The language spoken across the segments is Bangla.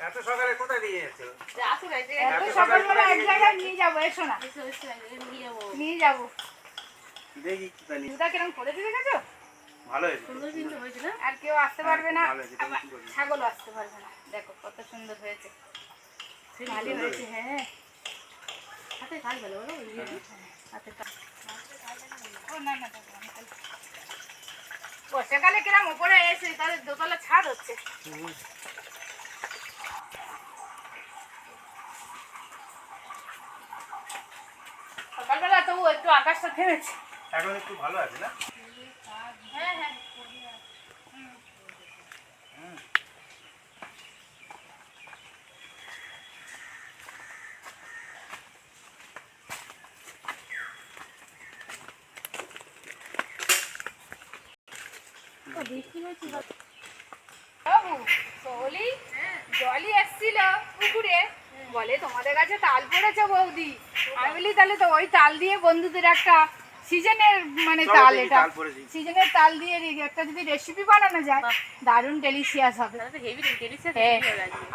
এত সকালে কোথায় নিয়ে যাচ্ছ আসো না যে এত এত সকালবেলা এক জায়গায় নিয়ে যাব এসো না। এসো এসো একদিন নিয়ে যাব। দেখি জুতা কিরম করে দিতে গেছো? ভালো হয়েছে। সুন্দর কিন্তু হয়েছে না? আর কেউ আসতে পারবে না। ভালো হয়েছে, তুমি আবার কি বলছো? ছাগলও আসতে পারবে না। দেখো কত সুন্দর হয়েছে। ভালোই হয়েছে হ্যাঁ। হাতে কাজ ভালো বলো হাতে কাজ ও না না দেখো, আমি খালি- বর্ষাকালে কিরম উপরে এসে তাদের দোতলা ছাদ হচ্ছে সকালবেলা তবু আকাশটা এখন একটু ভালো আছে না? হ্যাঁ হ্যাঁ। জলই এসছিল পুকুরে। বলে তোমাদের কাছে তাল পড়েছে বৌদি। আমি বলি তাহলে তো ওই তাল দিয়ে বন্ধুদের একটা সিজনের মানে তাল এটা সিজনের তাল দিয়ে একটা যদি রেসিপি বানানো যায় দারুণ ডেলিশিয়াস হবে। তাহলে তো হেভি ডেলিশিয়াস হ্যাঁ।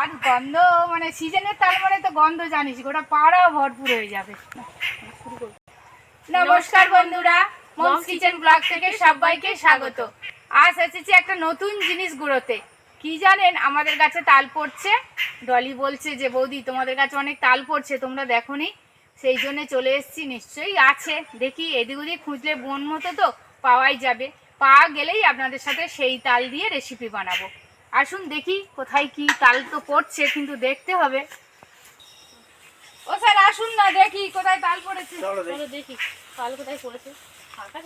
আর গন্ধ মানে সিজনের তাল মানে তো গন্ধ জানিস গোটা পাড়া ভরপুর হয়ে যাবে। নমস্কার বন্ধুরা মমস কিচেন ব্লগ থেকে সবাইকে স্বাগত। আজ এসেছি একটা নতুন জিনিস গুঁড়োতে। কি জানেন আমাদের কাছে তাল পড়ছে। ডলি বলছে যে বৌদি তোমাদের কাছে অনেক তাল পড়ছে তোমরা দেখোনি? সেই জন্য চলে এসেছি নিশ্চয়ই আছে। দেখি এদিক ওদিক খুঁজলে বোন মতো তো পাওয়াই যাবে। পাওয়া গেলেই আপনাদের সাথে সেই তাল দিয়ে রেসিপি বানাবো। আসুন দেখি কোথায় কি তাল তো পড়ছে কিন্তু দেখতে হবে। ও স্যার আসুন না দেখি কোথায় তাল পড়েছে। চলো দেখি। কাল কোথায় পড়েছে? ফাঁকা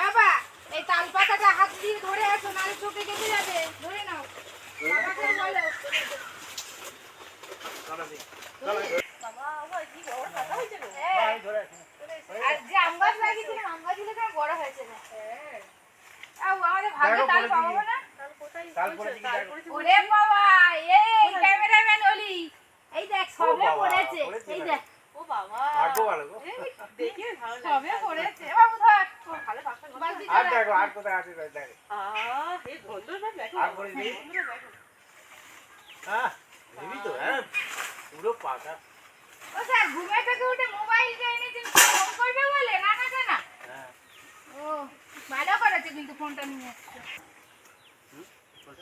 বাবা এই তাল পাতাটা হাত দিয়ে ধরে আসো নাহলে চোখে কেটে যাবে। ধরে নাও। বাবাকে বলো। আর যে আম গাছ লাগিয়েছিলাম আম গাছগুলো তো বড় হয়েছে না আমাদের ভাগ্যে তাল পাবো না ওরে বাবা এই ক্যামেরাম্যান অলি এই দেখ সবে পড়েছে এই দেখ ও বাবা ভাগ্য ভালো গো। দেখে ভালো সবে পড়েছে বাবু ধর ভালো ফাঁকা আর দেখো আর কোথায় আছে দেখো, আহ এই গন্ধটা দেখো আর পরে দিই। হ্যাঁ তো হ্যাঁ পুরো পাতা ও স্যার ঘুমে থেকে উঠে মোবাইল নিয়ে এনেছেন ফোন করবে বলে? না না না হ্যাঁ ও ভালো করেছে কিন্তু ফোনটা নিয়ে। এসছে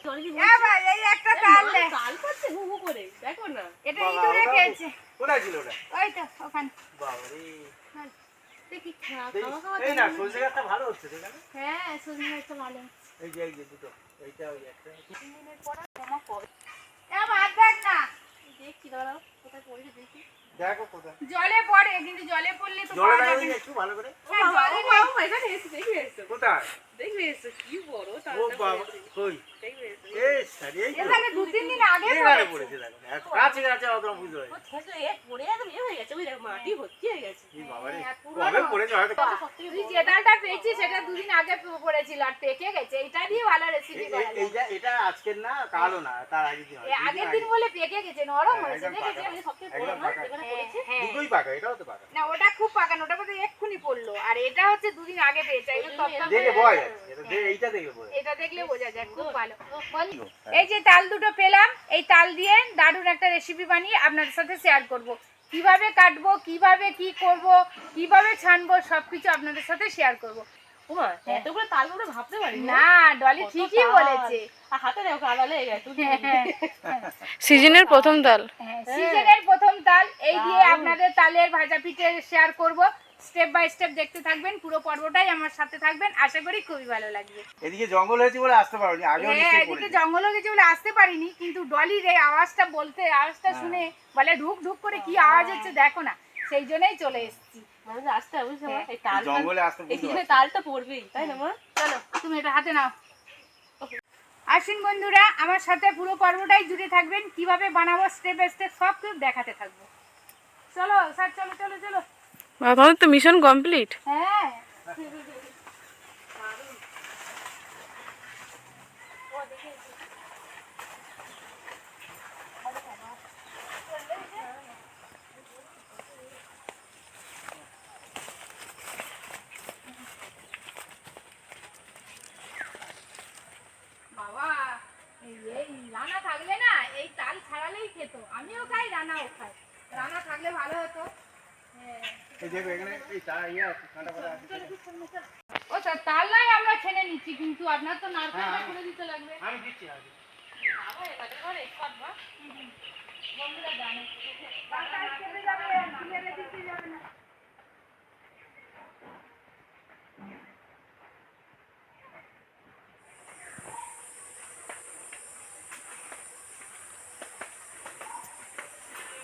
চলে কি এ ভাই এই একটা তাল নে। তাল পড়ছে হু হু করে। দেখো না। এটা বাবা, ইঁদুরে ওটা- খেয়েছে। কোথায় ছিল ওটা? ওই তো ওখানে। বাবারে। দেখি খাওয়া দেখি, খাওয়া এই না সরষে গাছটা ভালো হচ্ছে সেখানে হ্যাঁ সজনে একটা ভালো এই যে এই যে দুটো এইটা ওই একটা। এ ভাত দেখ না। দেখছি দাঁড়াও কোথায় পড়েছে দেখি। দেখো কোথায় জলে পড়ে কিন্তু জলে পড়লে তো জলে। একটু ভালো করে হ্যাঁ, জলে এখানে এসে এসো কোথায় দেখবে এসো কি বড় ও বাবা কই এই সারি এই এখানে দু তিন দিন আগে এইবারে পড়েছে। পড়েছে দেখো? কাছে কাছে অত বুঝতে ও পারছি এ পড়ে একদম হয়ে গেছে ওই দেখো মাটি ভর্তি হয়ে গেছে। এই বাবারে হ্যাঁ, কবে পড়েছে হয়তো? তুই যে ডালটা পেয়েছিস সেটা দুদিন আগে পড়েছিল আর পেকে গেছে। এটা দিয়ে ভালো রেসিপি করা যায় এইটা এটা আজকের না কালও না তার আগে দিন এ আগের দিন বলে পেকে গেছে নরম হয়েছে। একদম দেখেছি আমি সবথেকে বড় একদম না পাকা। যেখানে পড়েছে। দুটোই পাকা এটাও তো পাকা। না ওটা খুব পাকানো ওটা বোধহয় এক্ষুনি পড়ল। আর এটা হচ্ছে দুদিন আগে পেয়েছে এই তত্ত্ব- দেখে এটা দেখে এইটা দেখে দেখলে বোঝা যায় খুব ভালো। হ্যাঁ। এই যে তাল দুটো পেলাম এই তাল দিয়ে দারুণ একটা রেসিপি বানিয়ে আপনাদের সাথে শেয়ার করব। কীভাবে কাটবো কীভাবে কি করব কীভাবে ছানবো সবকিছু আপনাদের সাথে শেয়ার করব। এতগুলো তাল আমরা ভাবতে পারি না ডলি ঠিকই বলেছে। হাতে দেখো কাদা লেগে গেছে সিজনের প্রথম তাল। হ্যাঁ, সিজনের প্রথম তাল এই দিয়ে আপনাদের তালের ভাজা পিঠে শেয়ার করব। স্টেপ বাই স্টেপ দেখতে থাকবেন পুরো পর্বটাই আমার সাথে থাকবেন। আশা করি খুবই ভালো লাগবে। এদিকে জঙ্গল হয়েছে বলে আসতে পারোনি আগেও হ্যাঁ এদিকে জঙ্গল হয়ে গেছে বলে আসতে পারিনি কিন্তু ডলির এই আওয়াজটা বলতে আওয়াজটা হ্যাঁ। শুনে বলে ঢুক ঢুক করে কি আওয়াজ হচ্ছে দেখো না সেই জন্যই চলে এসেছি। মানে আসতে হবে হ্যাঁ। এই তাল জঙ্গলে আসতে এই। তালটা পড়বেই তাই না মা? চলো। তুমি এটা হাতে নাও। আসুন বন্ধুরা আমার সাথে পুরো পর্বটাই জুড়ে থাকবেন। কীভাবে বানাবো স্টেপ বাই স্টেপ সব কিছু দেখাতে থাকব। চলো স্যার চলো চলো চলো। তোমাদের তো মিশন কমপ্লিট হ্যাঁ বাবা এই এই রান্না থাকলে না এই তাল আমিও খাই রানাও খাই রানা থাকলে ভালো হতো হ্যাঁ এই দেখো এখানে এই তা ইয়ে আছে, কাঁটা করা আছে। ও স্যার তার আমরা নিচ্ছি কিন্তু আপনার তো নারকেলটা হ্যাঁ। দিতে লাগবে। আমি দিচ্ছি আগে। বন্ধুরা জানে বাবা ছেড়ে যাবে ছেড়ে দিতে যাবে না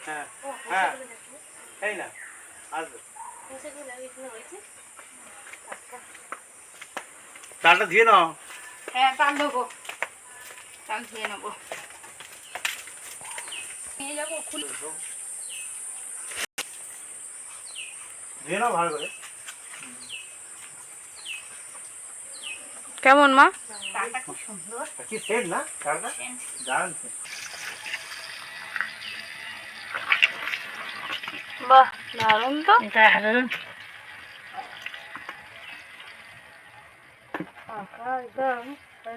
হ্যাঁ হ্যাঁ। এই না আসবে। দিয়ে নাও। হ্যাঁ দেবো। ধুয়ে নেব। নিয়ে যাব খুলে দিয়ে নাও ভালো করে। কেমন মা? তালটা খুব সুন্দর। কি সেট না তালটা? দারুণ বাহ দারুণ তো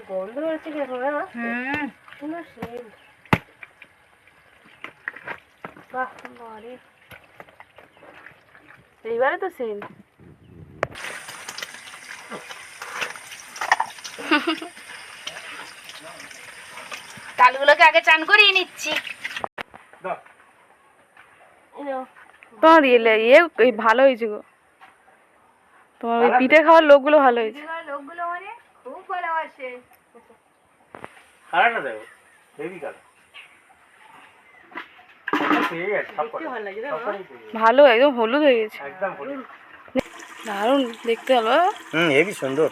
গন্ধ বেরোচ্ছে কেন হুম সুন্দর সেন্ট বাহ বাড়ি এইবারে তো সেম তালগুলোকে আগে চান করিয়ে নিচ্ছি দাও তোমার ইয়ে ইয়ে ভালো হয়েছে গো। তোমার ওই পিঠে খাওয়ার লোকগুলো ভালো হয়েছে। লোকগুলো মানে খুব ভালোবাসে কালারটা দেখো বেবি কালার। ভালো একদম হলুদ হয়ে গেছে। একদম হলুদ। দারুণ দেখতে ভালো। হুম হেবি সুন্দর।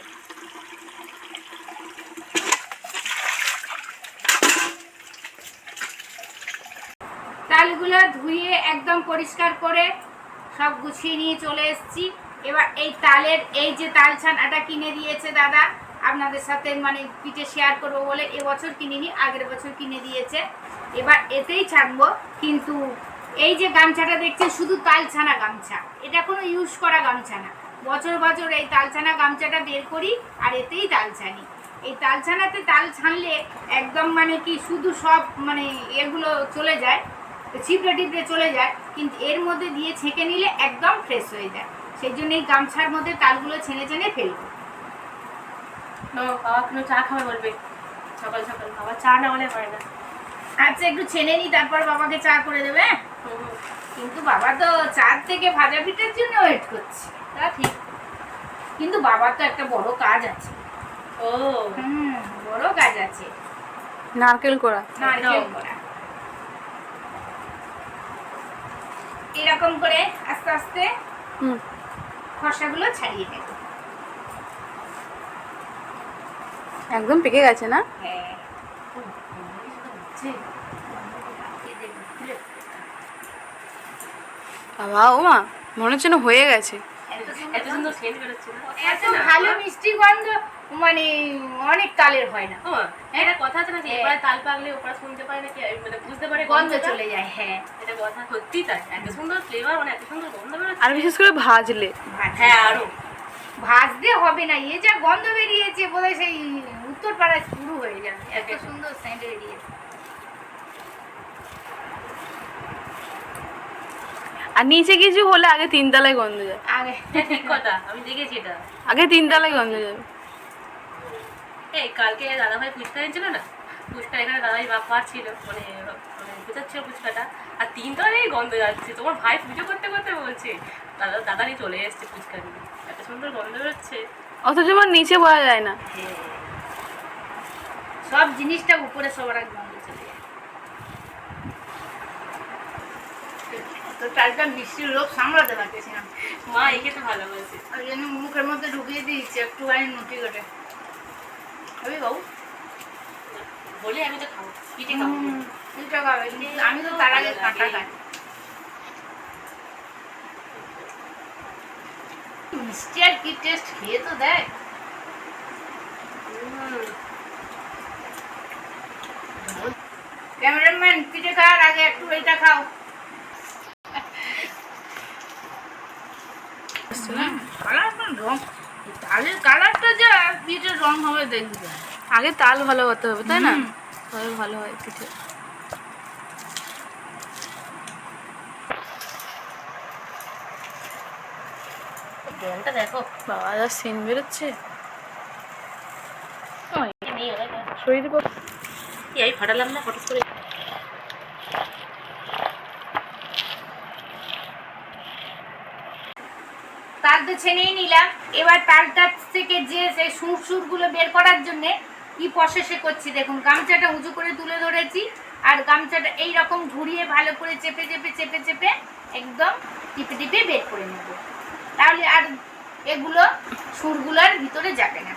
তালগুলো ধুয়ে একদম পরিষ্কার করে সব গুছিয়ে নিয়ে চলে এসেছি। এবার এই তালের, এই যে তাল ছানাটা কিনে দিয়েছে দাদা, আপনাদের সাথে মানে পিঠে শেয়ার করব বলে এবছর কিনিনি, আগের বছর কিনে দিয়েছে। এবার এতেই ছাড়বো, কিন্তু এই যে গামছাটা দেখছেন, শুধু তাল ছানা গামছা, এটা কোনো ইউজ করা গামছা না বছর বছর এই তাল ছানা গামছাটা বের করি আর এতেই তাল ছানি। এই তাল ছানাতে তাল ছানলে একদম মানে কি শুধু সব মানে এগুলো চলে যায় ছিপড়ে টিপড়ে চলে যায় কিন্তু এর মধ্যে দিয়ে ছেঁকে নিলে একদম ফ্রেশ হয়ে যায়। সেই জন্য এই গামছার মধ্যে তালগুলো ছেনে ছেনে ফেলব বাবা কোনো চা খাবে বলবে? সকাল সকাল বাবা চা না হলে হয় না। আচ্ছা একটু ছেনে নিই তারপর বাবাকে চা করে দেবে হ্যাঁ? কিন্তু বাবা তো চার থেকে ভাজা পিঠার জন্য ওয়েট করছে। তা ঠিক। কিন্তু বাবার তো একটা বড় কাজ আছে। ও। হুম বড় কাজ আছে। নারকেল কোড়া। নারকেল করা এরকম করে আস্তে আস্তে খসাগুলো ছাড়িয়ে নেব। একদম পেকে গেছে না? হ্যাঁ। বাবা ও মা মনে হচ্ছে না হয়ে গেছে। এত এত সুন্দর সেন্ট বেরোচ্ছে এত ভালো মিষ্টি গন্ধ। মানে অনেক তালের হয় না। এটা কথা আছে না যে হ্যাঁ। এপারে তাল পাকলে ওপারে শুনতে পারে না কি মানে বুঝতে পারে গন্ধ চলে যায় হ্যাঁ। এটা কথা সত্যি তাই। এত সুন্দর ফ্লেভার মানে এত সুন্দর গন্ধ বেরোচ্ছে আর বিশেষ করে ভাজলে। হ্যাঁ আরও। ভাজতে হবে না এ যা গন্ধ বেরিয়েছে বোধহয় সেই উত্তর পাড়ায় শুরু হয়ে যাবে। এত সুন্দর সেন্ট বেরিয়েছে। আর নিচে কিছু হলে আগে তিন তিনতলায় গন্ধ যায়। আগে ঠিক কথা আমি দেখেছি এটা। আগে তিনতলায় গন্ধ যাবে এই কালকে দাদাভাই ফুচকা এনেছিল না? ফুচকা এখানে দাদাভাই বাপ্পা ছিল মানে মানে বুঝাচ্ছিল ফুচকাটা আর তিন তলায় গন্ধ যাচ্ছে তোমার ভাই পুজো করতে করতে বলছে দাদা দাদারই চলে এসছে ফুচকা নিয়ে। এত সুন্দর গন্ধ বেরোচ্ছে। অথচ আমার নিচে বলা যায় না। সব জিনিসটা উপরে সবার আগে গন্ধ চলে যায়। তো মিষ্টির সামলাতে পারতেছি না। মা একে তো ভালোবাসে। ওই জন্য মুখের মধ্যে ঢুকিয়ে দিয়েছি একটুখানি নুটি কেটে খাবি বাবু। বলে আমি তো খাব পিঠে খাব। দুটো খাবে আমি তো তার আগে কাঁটা খাই। মিষ্টি আর কি টেস্ট খেয়ে তো দেয় ক্যামেরাম্যান পিঠে খাওয়ার আগে একটু এটা খাও। তালের কালারটা যা পিঠে রং হবে দেখবে। আগে তাল ভালো হতে হবে তাই না? তবে ভালো হয় পিঠে। দেখো। বাবা যা সিন বেরোচ্ছে। শরীর এই ফাটালাম না হঠাৎ করে তো ছেনেই নিলাম। এবার তালটা থেকে যে সেই সুর সুরগুলো বের করার জন্যে কি প্রসেসে করছি দেখুন, গামছাটা উঁচু করে তুলে ধরেছি আর গামছাটা এই রকম ঘুরিয়ে ভালো করে চেপে চেপে চেপে চেপে একদম টিপে টিপে বের করে নেব। তাহলে আর এগুলো সুরগুলোর ভিতরে যাবে না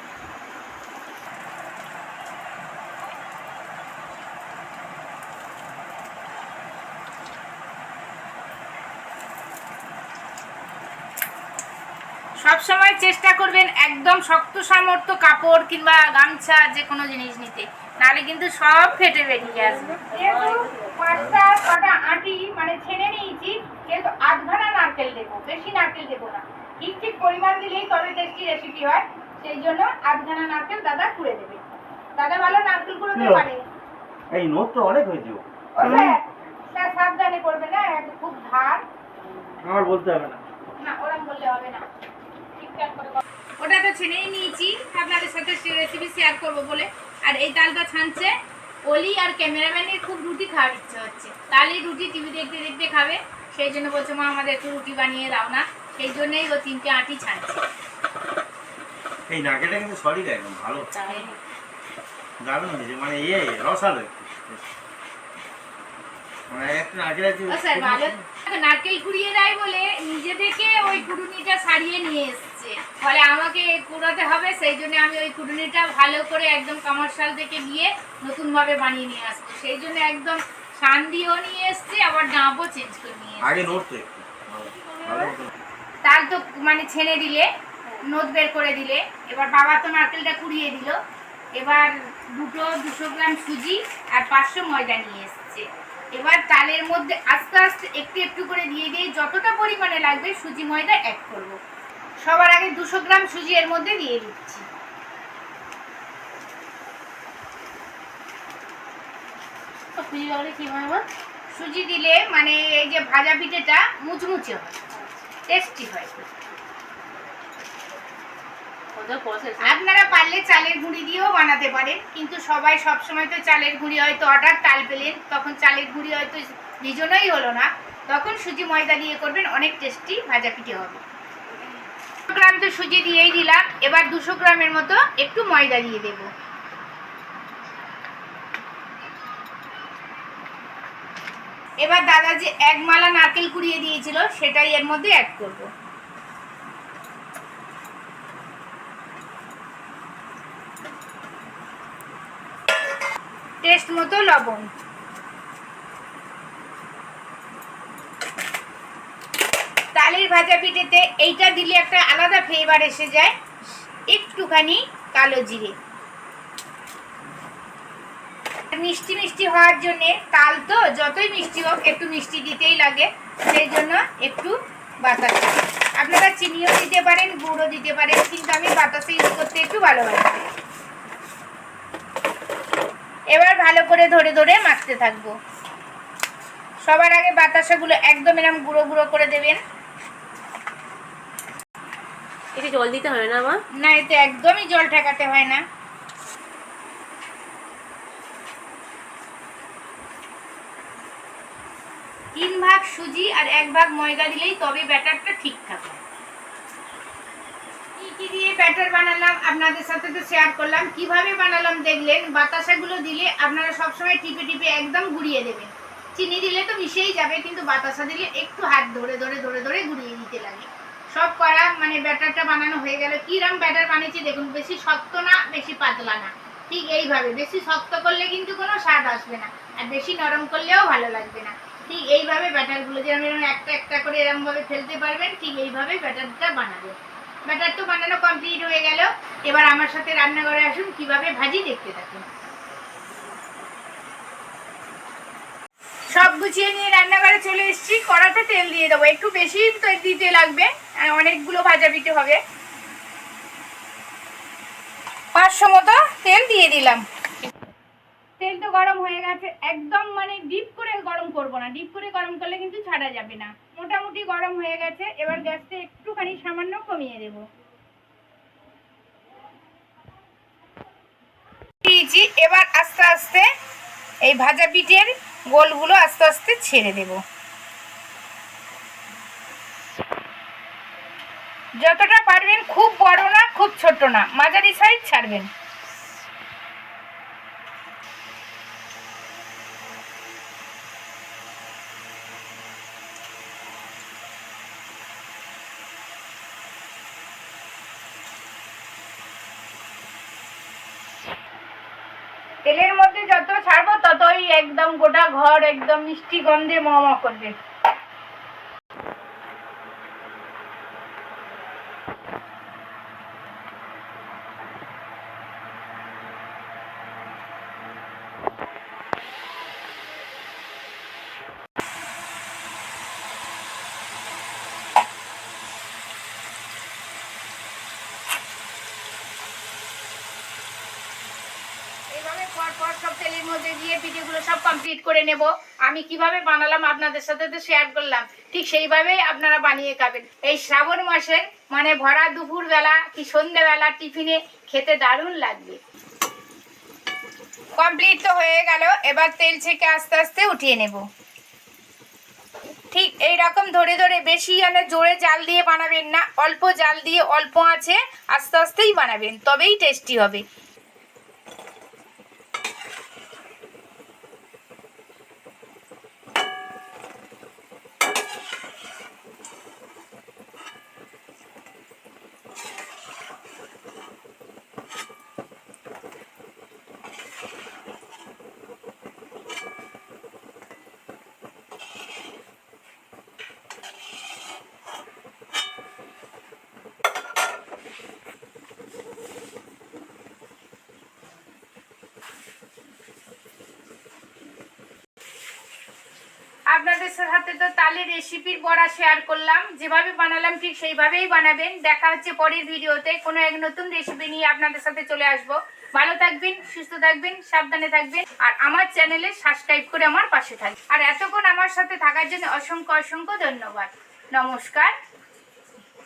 সব সময় চেষ্টা করবেন একদম শক্ত সামর্থ্য কাপড় কিংবা গামছা যে কোনো জিনিস নিতে। নাহলে কিন্তু সব ফেটে বেরিয়ে আসবে। পাঁচটা আটি মানে ছেড়ে নিয়েছি কিন্তু নারকেল দেবো বেশি নারকেল দেবো না। ঠিক ঠিক পরিমাণ দিলেই তবে টেস্টি রেসিপি হয় সেই জন্য আধখানা নারকেল দাদা কুড়ে দেবে। দাদা ভালো নারকেল কুড়োতে? পারে? এই নোট তো অনেক হয়েছে স্যার, স্যার সাবধানে করবে না খুব ধার। আমার বলতে হবে না। না ওরম বললে হবে না। ওটা তো ছেনেই নিয়েছি। আপনাদের সাথে রেসিপি শেয়ার করব বলে। আর এই ডালটা ছানছে। অলি আর ক্যামেরাম্যানের খুব রুটি খাওয়ার ইচ্ছে হচ্ছে। তাহলে রুটি টিভি দেখতে দেখতে খাবে। সেই জন্য বলছে মা আমাদের একটু রুটি বানিয়ে দাও না। সেই জন্যই ও তিনটে আটি ছানছে। এই নাকেটা কিন্তু সলিড একদম ভালো। দারুণ। হয়েছে। মানে ইয়ে রসালো মানে নারকেল কুড়িয়ে দেয় বলে নিজে থেকে ওই কুড়ুনিটা সারিয়ে নিয়ে এসছে। ফলে আমাকে কুড়াতে হবে সেই জন্য আমি ওই কুড়ুনিটা ভালো করে একদম কমার্শিয়াল থেকে গিয়ে নতুনভাবে বানিয়ে নিয়ে আসব। সেই জন্য একদম দিয়েও নিয়ে এসছে আবার ডাঁপও চেঞ্জ করে নিয়ে এসছে। আগে নোট। তার তো মানে ছেনে দিলে নোট বের করে দিলে। এবার বাবা তো নারকেলটা কুড়িয়ে দিল। এবার দুটো দুশো গ্রাম সুজি আর পাঁচশো ময়দা নিয়ে এসছে। এবার তালের মধ্যে আস্তে আস্তে একটু একটু করে দিয়ে দিয়ে যতটা পরিমাণে লাগবে সুজি ময়দা অ্যাড করব। সবার আগে দুশো গ্রাম সুজি এর মধ্যে দিয়ে দিচ্ছি। খুঁজে গেলে কি হয় সুজি দিলে মানে এই যে ভাজা পিঠেটা মুচমুচে হয় টেস্টি হয়। আপনারা পারলে চালের গুঁড়ি দিয়েও বানাতে পারেন কিন্তু সবাই সব সময় তো চালের গুঁড়ি হয়তো অর্ডার টাল পেলেন তখন চালের গুঁড়ি হয়তো ভিজনই হলো না। তখন সুজি ময়দা দিয়ে করবেন অনেক টেস্টি ভাজা পিঠে হবে। গ্রাম তো সুজি দিয়েই দিলাম, এবার দুশো গ্রামের মতো একটু ময়দা দিয়ে দেব। এবার দাদা যে এক মালা নারকেল কুড়িয়ে দিয়েছিল, সেটাই এর মধ্যে অ্যাড করব। টেস্ট মতো লবণ তালের ভাজা পিঠেতে এইটা দিলে একটা আলাদা ফ্লেভার এসে যায়। একটুখানি কালো জিরে। মিষ্টি মিষ্টি হওয়ার জন্য তাল তো যতই মিষ্টি হোক, একটু মিষ্টি দিতেই লাগে। সেই জন্য একটু বাতাস আপনারা চিনিও দিতে পারেন, গুঁড়ো দিতে পারেন, কিন্তু আমি বাতাসে ইউজ করতে একটু ভালোবাসি। এবার ভালো করে ধরে ধরে মাখতে থাকব। সবার আগে বাতাসাগুলো একদম এরকম গুঁড়ো গুঁড়ো করে দেবেন। একটু জল দিতে হবে না, মা? না এতে একদমই জল ঠেকাতে হয় না। তিন ভাগ সুজি আর এক ভাগ ময়দা দিলেই তবে ব্যাটারটা ঠিক থাকে। কি দিয়ে ব্যাটার বানালাম আপনাদের সাথে তো শেয়ার করলাম। কীভাবে বানালাম দেখলেন? বাতাসাগুলো দিলে আপনারা সবসময় টিপে টিপে একদম গুড়িয়ে দেবেন। চিনি দিলে তো মিশেই যাবে, কিন্তু বাতাসা দিলে একটু হাত ধরে ধরে ধরে ধরে গুড়িয়ে দিতে লাগে। সব করা মানে ব্যাটারটা বানানো হয়ে গেল। কিরম ব্যাটার বানিয়েছি দেখুন, বেশি শক্ত না, বেশি পাতলা না। ঠিক এইভাবে, বেশি শক্ত করলে কিন্তু কোনো স্বাদ আসবে না, আর বেশি নরম করলেও ভালো লাগবে না। ঠিক এইভাবে ব্যাটারগুলো যেরকম এরকম একটা একটা করে এরকম ভাবে ফেলতে পারবেন, ঠিক এইভাবে ব্যাটারটা বানাবেন। ব্যাটার তো বানানো কমপ্লিট হয়ে গেল। এবার আমার সাথে রান্নাঘরে আসুন, কীভাবে ভাজি দেখতে থাকুন। সব গুছিয়ে নিয়ে রান্নাঘরে চলে এসেছি। কড়াতে তেল দিয়ে দেবো। একটু বেশি দিতে লাগবে। অনেকগুলো ভাজা পিঠে হবে। পাঁচশো মতো তেল দিয়ে দিলাম। তেল তো গরম হয়ে গেছে। একদম মানে ডিপ করে গরম করব না। ডিপ করে গরম করলে কিন্তু ছাড়া যাবে না। মোটামুটি গরম হয়ে গেছে। এবার গ্যাসটা একটুখানি সামান্য কমিয়ে দেব। এবার আস্তে আস্তে এই ভাজা পিঠের গোলগুলো আস্তে আস্তে ছেড়ে দেব। যতটা পারবেন, খুব বড় না, খুব ছোট না, মাঝারি সাইজ ছাড়বেন তেলের মধ্যে যত ছাড়বো ততই একদম গোটা ঘর একদম মিষ্টি গন্ধে ম ম করবে এইভাবে পর পর সব তেলের মধ্যে দিয়ে পিঠেগুলো সব কমপ্লিট করে নেব। আমি কীভাবে বানালাম আপনাদের সাথে তো শেয়ার করলাম। ঠিক সেইভাবেই আপনারা বানিয়ে খাবেন। এই শ্রাবণ মাসের মানে ভরা দুপুর বেলা কি সন্ধেবেলা টিফিনে খেতে দারুণ লাগবে। কমপ্লিট তো হয়ে গেল। এবার তেল ছেঁকে আস্তে আস্তে উঠিয়ে নেব। ঠিক এই রকম ধরে ধরে বেশি মানে জোরে জাল দিয়ে বানাবেন না। অল্প জাল দিয়ে অল্প আছে আস্তে আস্তেই বানাবেন। তবেই টেস্টি হবে আপনাদের সাথে তো তালের রেসিপির বড়া শেয়ার করলাম। যেভাবে বানালাম ঠিক সেইভাবেই বানাবেন। দেখা হচ্ছে পরের ভিডিওতে। কোনো এক নতুন রেসিপি নিয়ে আপনাদের সাথে চলে আসব। ভালো থাকবেন, সুস্থ থাকবেন, সাবধানে থাকবেন। আর আমার চ্যানেলে সাবস্ক্রাইব করে আমার পাশে থাকবেন। আর এতক্ষণ আমার সাথে থাকার জন্য অসংখ্য অসংখ্য ধন্যবাদ। নমস্কার।